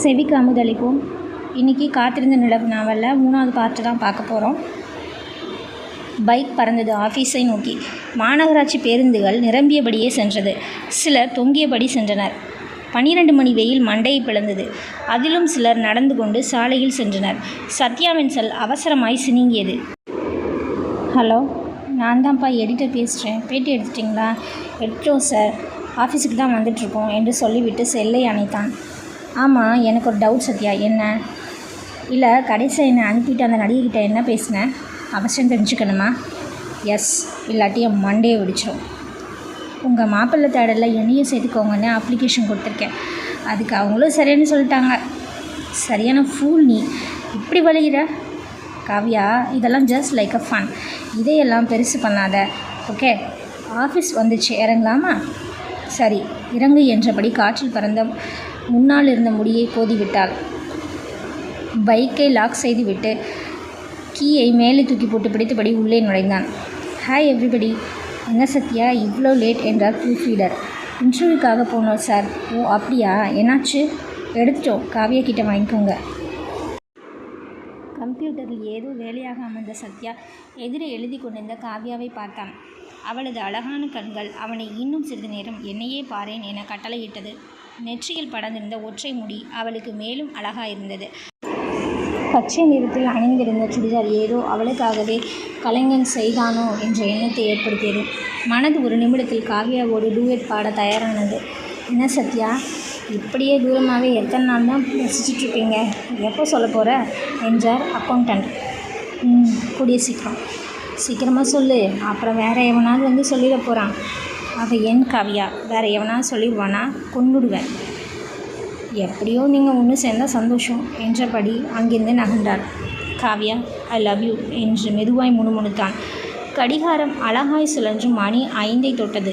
செவிக்கு அமுதளிப்போம். இன்றைக்கி காத்திருந்த நிலவு நாவலில் மூணாவது பார்ட்டு தான் பார்க்க போகிறோம் பைக் பறந்தது ஆஃபீஸை நோக்கி. மாநகராட்சி பேருந்துகள் நிரம்பியபடியே சென்றது. சிலர் தொங்கியபடி சென்றனர். பன்னிரண்டு மணி வெயில் மண்டையை பிளந்தது. அதிலும் சிலர் நடந்து கொண்டு சாலையில் சென்றனர். சத்யாவின் செல் அவசரமாய் சினிங்கியது. ஹலோ நான் தான்ப்பா எடிட்டர் பேசுகிறேன் பேட்டி எடுத்துட்டிங்களா? எடுத்தோம் சார் ஆஃபீஸுக்கு தான் வந்துட்ருக்கோம் என்று சொல்லிவிட்டு செல்லை அணைத்தான். ஆமாம் எனக்கு ஒரு டவுட் சத்யா. என்ன? இல்லை கடைசியாக என்னை அனுப்பிட்டு அந்த நடிகைக்கிட்ட என்ன பேசினேன் அவசியம் தெரிஞ்சுக்கணுமா? எஸ் இல்லாட்டி என் மண்டையை வெடிச்சிடும் உங்கள் மாப்பிள்ளை தேடலில் என்னையும் சேர்த்துக்கோங்கன்னு அப்ளிகேஷன் கொடுத்துருக்கேன். அதுக்கு அவங்களும் சரின்னு சொல்லிட்டாங்க. சரியான ஃபூல் நீ. இப்படி வலிகிற காவியா இதெல்லாம் ஜஸ்ட் லைக் அ ஃபன் இதையெல்லாம் பெருசு பண்ணாத. ஓகே ஆஃபீஸ் வந்துச்சு. இறங்கலாமா? சரி இறங்கு என்றபடி காற்றில் பறந்த முன்னால் இருந்த முடியை போதிவிட்டாள். பைக்கை லாக் செய்துவிட்டு கீயை மேலே தூக்கி போட்டு பிடித்தபடி உள்ளே நுழைந்தான். ஹாய் எவ்ரிபடி என்ன சத்யா? இவ்வளோ லேட் என்றார் ப்ரூஃப் ரீடர் இன்டர்வியூக்காக போனோம் சார். ஓ அப்படியா? என்னாச்சு? எடுத்துட்டோம். காவியா கிட்ட வாங்கிக்கோங்க. கம்ப்யூட்டரில் ஏதோ வேலையாக அமர்ந்த சத்யா எதிரே எழுதி கொண்டிருந்த காவ்யாவை பார்த்தான். அவளது அழகான கண்கள் அவனை இன்னும் சிறிது நேரம் என்னையே பாரேன் என கட்டளையிட்டது. நெற்றியில் படர்ந்திருந்த ஒற்றை முடி அவளுக்கு மேலும் அழகாயிருந்தது பச்சை நிறத்தில் அணிந்திருந்த சுடிதார் ஏதோ அவளுக்காகவே கலைஞன் செய்தானோ என்ற எண்ணத்தை ஏற்படுத்தியது. மனது ஒரு நிமிடத்தில் காவியாவோடு டூயட் பாட தயாரானது. என்ன சத்யா இப்படியே தூரமாகவே எத்தனை நாள் தான் ரசிச்சிட்ருப்பீங்க? எப்போ சொல்ல போகிற என்றார் அக்கௌண்டன்ட் ம் கூடிய சீக்கிரம். சீக்கிரமாக சொல்லு. அப்புறம் வேறு எவனாவது வந்து சொல்லிட போகிறான் அவள் என் காவியா. வேறு எவனா சொல்லிடுவானா? கொண்டுடுவேன் எப்படியோ நீங்கள் ஒன்று சேர்ந்தால் சந்தோஷம் என்றபடி அங்கிருந்து நகர்ந்தார். காவ்யா ஐ லவ் யூ என்று மெதுவாய் முணுமுணுத்தான். கடிகாரம் அழகாய் சுழன்று மணி ஐந்தை தொட்டது.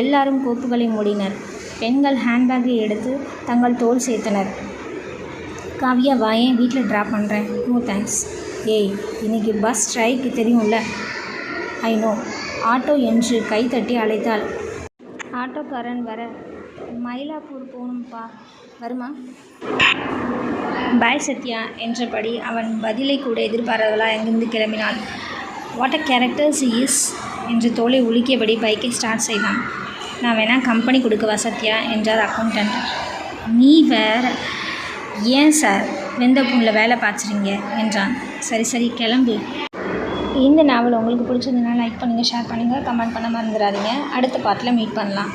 எல்லாரும் கோப்புகளை மூடினர். பெண்கள் ஹேண்ட்பேக்கை எடுத்து தங்கள் தோல் சேர்த்தனர். காவ்யா வாயேன் வீட்டில் ட்ராப் பண்ணுறேன் நோ தேங்க்ஸ் ஏய் இன்றைக்கி பஸ் ஸ்ட்ரைக்கு தெரியும்ல. I know. ஆட்டோ என்று கைத்தட்டி அழைத்தாள். ஆட்டோக்காரன் வர மயிலாப்பூர் போகணும்ப்பா வருமா? பாய் சத்யா என்றபடி அவன் பதிலை கூட எதிர்பாராதவளா எங்கிருந்து கிளம்பினாள். வாட் அ கேரக்டர்ஸ் இஸ் என்று தோலை உலுக்கியபடி பைக்கை ஸ்டார்ட் செய்தான். நான் வேணால் கம்பெனி கொடுக்கவா சத்யா? என்றார் அக்கௌண்டன்ட் நீ வேற. ஏன் சார் வெந்த வேலை பார்த்துறீங்க? என்றான். சரி சரி கிளம்பு. இந்த நாவல் உங்களுக்கு பிடிச்சதுன்னா லைக் பண்ணுங்கள் ஷேர் பண்ணுங்கள் கமெண்ட் பண்ண மறந்துடாதீங்க. அடுத்த பாட்டில் மீட் பண்ணலாம்.